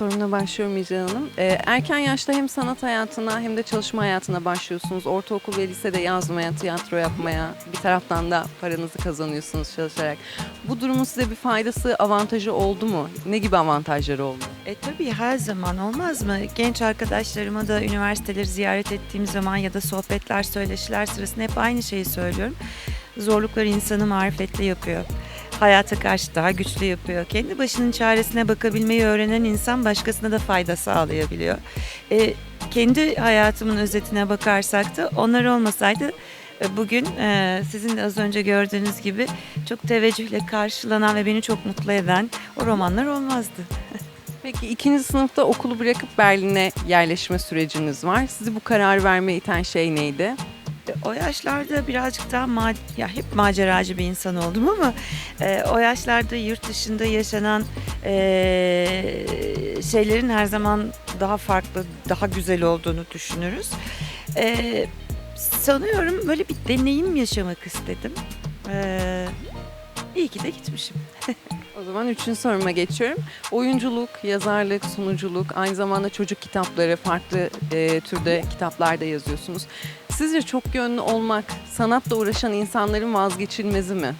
sorumla başlıyorum İcra Hanım. Ee, erken yaşta hem sanat hayatına hem de çalışma hayatına başlıyorsunuz. Ortaokul ve lisede yazmaya, tiyatro yapmaya, bir taraftan da paranızı kazanıyorsunuz çalışarak. Bu durumun size bir faydası, avantajı oldu mu? Ne gibi avantajları oldu? E tabii her zaman olmaz mı? Genç arkadaşlarıma da üniversiteleri ziyaret ettiğim zaman ya da sohbetler, söyleşiler sırasında hep aynı şeyi söylüyorum. Zorluklar insanı marifetli yapıyor. Hayata karşı daha güçlü yapıyor. Kendi başının çaresine bakabilmeyi öğrenen insan başkasına da fayda sağlayabiliyor. E, kendi hayatımın özetine bakarsak da onlar olmasaydı e, bugün e, sizin de az önce gördüğünüz gibi çok teveccühle karşılanan ve beni çok mutlu eden o romanlar olmazdı. Peki ikinci sınıfta okulu bırakıp Berlin'e yerleşme süreciniz var. Sizi bu kararı vermeye iten şey neydi? O yaşlarda birazcık daha ma- ya hep maceracı bir insan oldum ama e, o yaşlarda yurt dışında yaşanan e, şeylerin her zaman daha farklı, daha güzel olduğunu düşünürüz. E, sanıyorum böyle bir deneyim yaşamak istedim. E, iyi ki de gitmişim. O zaman üçüncü soruma geçiyorum. Oyunculuk, yazarlık, sunuculuk, aynı zamanda çocuk kitapları, farklı e, türde kitaplar da yazıyorsunuz. Sizce çok yönlü olmak, sanatla uğraşan insanların vazgeçilmezi mi?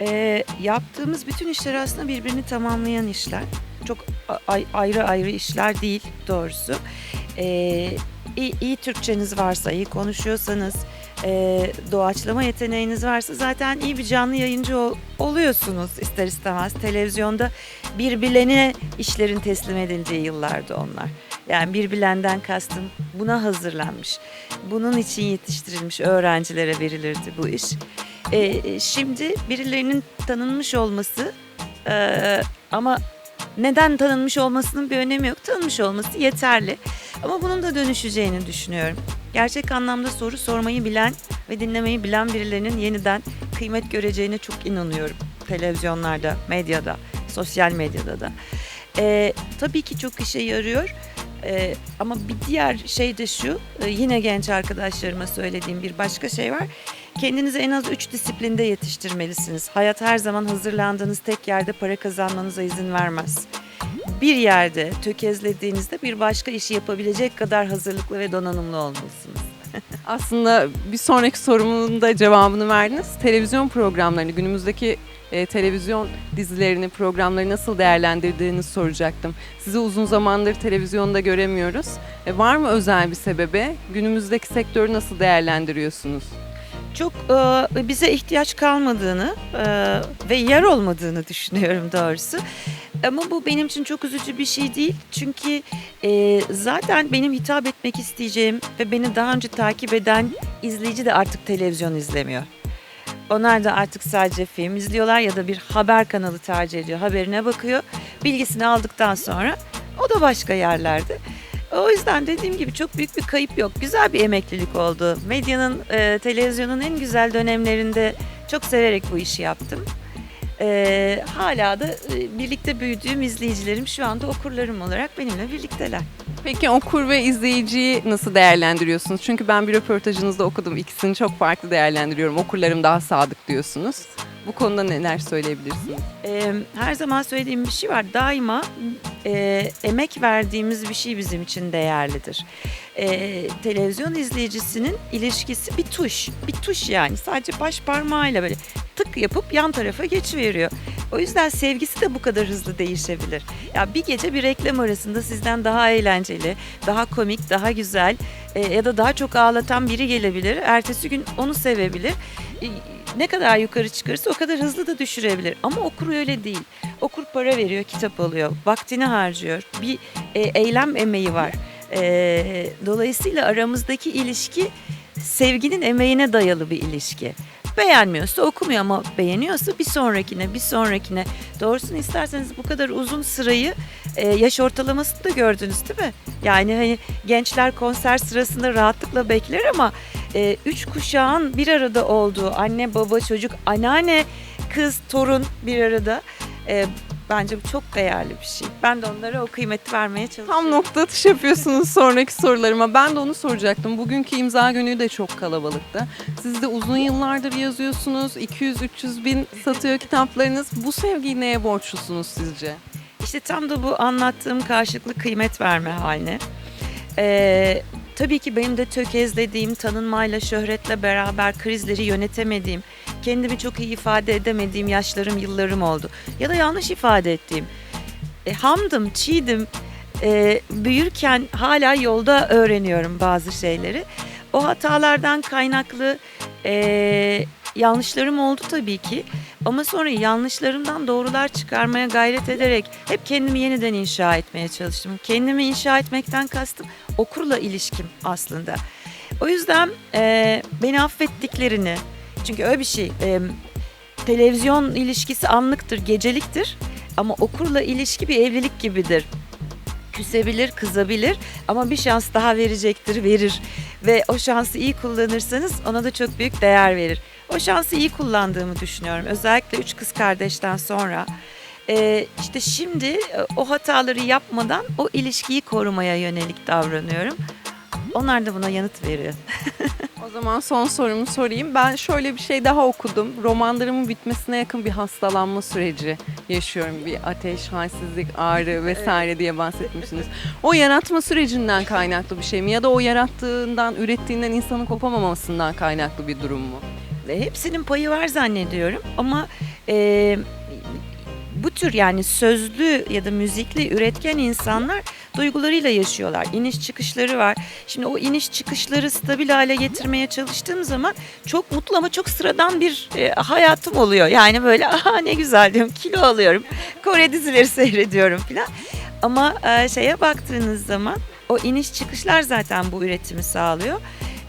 E, yaptığımız bütün işler aslında birbirini tamamlayan işler. Çok ayrı ayrı işler değil doğrusu. E, iyi, iyi Türkçeniz varsa, iyi konuşuyorsanız, e, doğaçlama yeteneğiniz varsa zaten iyi bir canlı yayıncı ol- oluyorsunuz ister istemez. Televizyonda bir işlerin teslim edildiği yıllardı onlar. Yani bir bilenden kastım buna hazırlanmış, bunun için yetiştirilmiş öğrencilere verilirdi bu iş. E, şimdi birilerinin tanınmış olması e, ama neden tanınmış olmasının bir önemi yok. Tanınmış olması yeterli. Ama bunun da dönüşeceğini düşünüyorum. Gerçek anlamda soru sormayı bilen ve dinlemeyi bilen birilerinin yeniden kıymet göreceğine çok inanıyorum. Televizyonlarda, medyada, sosyal medyada da. E, tabii ki çok işe yarıyor. E, ama bir diğer şey de şu, e, yine genç arkadaşlarıma söylediğim bir başka şey var. Kendinizi en az üç disiplinde yetiştirmelisiniz. Hayat her zaman hazırlandığınız tek yerde para kazanmanıza izin vermez. Bir yerde tökezlediğinizde bir başka işi yapabilecek kadar hazırlıklı ve donanımlı olmalısınız. Aslında bir sonraki sorumun da cevabını verdiniz. Televizyon programlarını, günümüzdeki e, televizyon dizilerini, programları nasıl değerlendirdiğinizi soracaktım. Sizi uzun zamandır televizyonda göremiyoruz. E, var mı özel bir sebebi? Günümüzdeki sektörü nasıl değerlendiriyorsunuz? Çok e, bize ihtiyaç kalmadığını e, ve yer olmadığını düşünüyorum doğrusu. Ama bu benim için çok üzücü bir şey değil. Çünkü e, zaten benim hitap etmek isteyeceğim ve beni daha önce takip eden izleyici de artık televizyon izlemiyor. Onlar da artık sadece film izliyorlar ya da bir haber kanalı tercih ediyor. Haberine bakıyor. Bilgisini aldıktan sonra o da başka yerlerde. O yüzden dediğim gibi çok büyük bir kayıp yok. Güzel bir emeklilik oldu. Medyanın, e, televizyonun en güzel dönemlerinde çok severek bu işi yaptım. E, hala da e, birlikte büyüdüğüm izleyicilerim şu anda okurlarım olarak benimle birlikteler. Peki okur ve izleyiciyi nasıl değerlendiriyorsunuz? Çünkü ben bir röportajınızda okudum. İkisini çok farklı değerlendiriyorum. Okurlarım daha sadık diyorsunuz. Bu konuda neler söyleyebilirsiniz? Her zaman söylediğim bir şey var. Daima e, emek verdiğimiz bir şey bizim için değerlidir. E, televizyon izleyicisinin ilişkisi bir tuş. Bir tuş yani. Sadece baş parmağıyla böyle tık yapıp yan tarafa geçiveriyor. O yüzden sevgisi de bu kadar hızlı değişebilir. Ya bir gece bir reklam arasında sizden daha eğlenceli, daha komik, daha güzel e, ya da daha çok ağlatan biri gelebilir. Ertesi gün onu sevebilir. E, ne kadar yukarı çıkarırsa o kadar hızlı da düşürebilir. Ama okur öyle değil. Okur para veriyor, kitap alıyor, vaktini harcıyor. Bir e, eylem emeği var. E, dolayısıyla aramızdaki ilişki sevginin emeğine dayalı bir ilişki. Beğenmiyorsa okumuyor ama beğeniyorsa bir sonrakine, bir sonrakine. Doğrusunu isterseniz bu kadar uzun sırayı e, yaş ortalamasında gördünüz değil mi? Yani hani gençler konser sırasında rahatlıkla bekler ama e, üç kuşağın bir arada olduğu anne, baba, çocuk, anneanne, kız, torun bir arada. E, bence bu çok değerli bir şey. Ben de onlara o kıymeti vermeye çalışıyorum. Tam nokta atış yapıyorsunuz sonraki sorularıma. Ben de onu soracaktım. Bugünkü imza günü de çok kalabalıktı. Siz de uzun yıllardır yazıyorsunuz. 200-300 bin satıyor kitaplarınız. Bu sevgiyi neye borçlusunuz sizce? İşte tam da bu anlattığım karşılıklı kıymet verme haline. Ee, tabii ki benim de tökezlediğim, tanınmayla, şöhretle beraber krizleri yönetemediğim, kendimi çok iyi ifade edemediğim yaşlarım, yıllarım oldu. Ya da yanlış ifade ettiğim. E, hamdım, çiğdim. E, büyürken hala yolda öğreniyorum bazı şeyleri. O hatalardan kaynaklı e, yanlışlarım oldu tabii ki. Ama sonra yanlışlarımdan doğrular çıkarmaya gayret ederek hep kendimi yeniden inşa etmeye çalıştım. Kendimi inşa etmekten kastım okurla ilişkim aslında. O yüzden e, beni affettiklerini, çünkü öyle bir şey, e, televizyon ilişkisi anlıktır, geceliktir. Ama okurla ilişki bir evlilik gibidir. Küsebilir, kızabilir ama bir şans daha verecektir, verir. Ve o şansı iyi kullanırsanız ona da çok büyük değer verir. O şansı iyi kullandığımı düşünüyorum. Özellikle üç kız kardeşten sonra. Ee, işte şimdi e, o hataları yapmadan o ilişkiyi korumaya yönelik davranıyorum. Onlar da buna yanıt veriyor. O zaman son sorumu sorayım. Ben şöyle bir şey daha okudum. Romanlarımın bitmesine yakın bir hastalanma süreci yaşıyorum. Bir ateş, halsizlik, ağrı vesaire diye bahsetmişsiniz. O yaratma sürecinden kaynaklı bir şey mi? Ya da o yarattığından, ürettiğinden insanın kopamamasından kaynaklı bir durum mu? Ve hepsinin payı var zannediyorum ama e, bu tür yani sözlü ya da müzikli üretken insanlar duygularıyla yaşıyorlar. İniş çıkışları var. Şimdi o iniş çıkışları stabil hale getirmeye çalıştığım zaman çok mutlu ama çok sıradan bir e, hayatım oluyor. Yani böyle aha ne güzel diyorum kilo alıyorum. Kore dizileri seyrediyorum falan. Ama e, şeye baktığınız zaman o iniş çıkışlar zaten bu üretimi sağlıyor.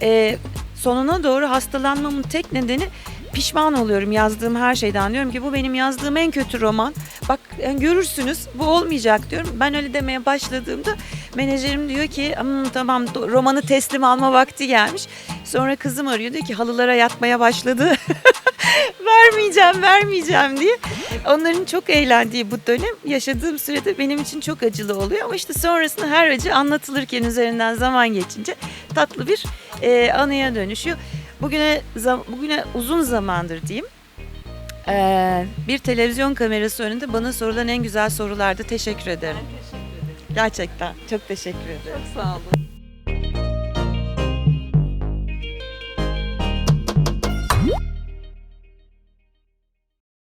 E, sonuna doğru hastalanmamın tek nedeni pişman oluyorum yazdığım her şeyden. Diyorum ki bu benim yazdığım en kötü roman. Bak yani görürsünüz bu olmayacak diyorum. Ben öyle demeye başladığımda menajerim diyor ki "Hmm, tamam romanı teslim alma vakti gelmiş. Sonra kızım arıyor diyor ki halılara yatmaya başladı. vermeyeceğim vermeyeceğim diye. Onların çok eğlendiği bu dönem yaşadığım sürede benim için çok acılı oluyor. Ama işte sonrasında her acı anlatılırken üzerinden zaman geçince tatlı bir e, anıya dönüşüyor. Bugüne bugüne uzun zamandır diyeyim. e, bir televizyon kamerası önünde bana sorulan en güzel sorulardı. Teşekkür ederim. Gerçekten çok teşekkür ederim. Çok sağ olun.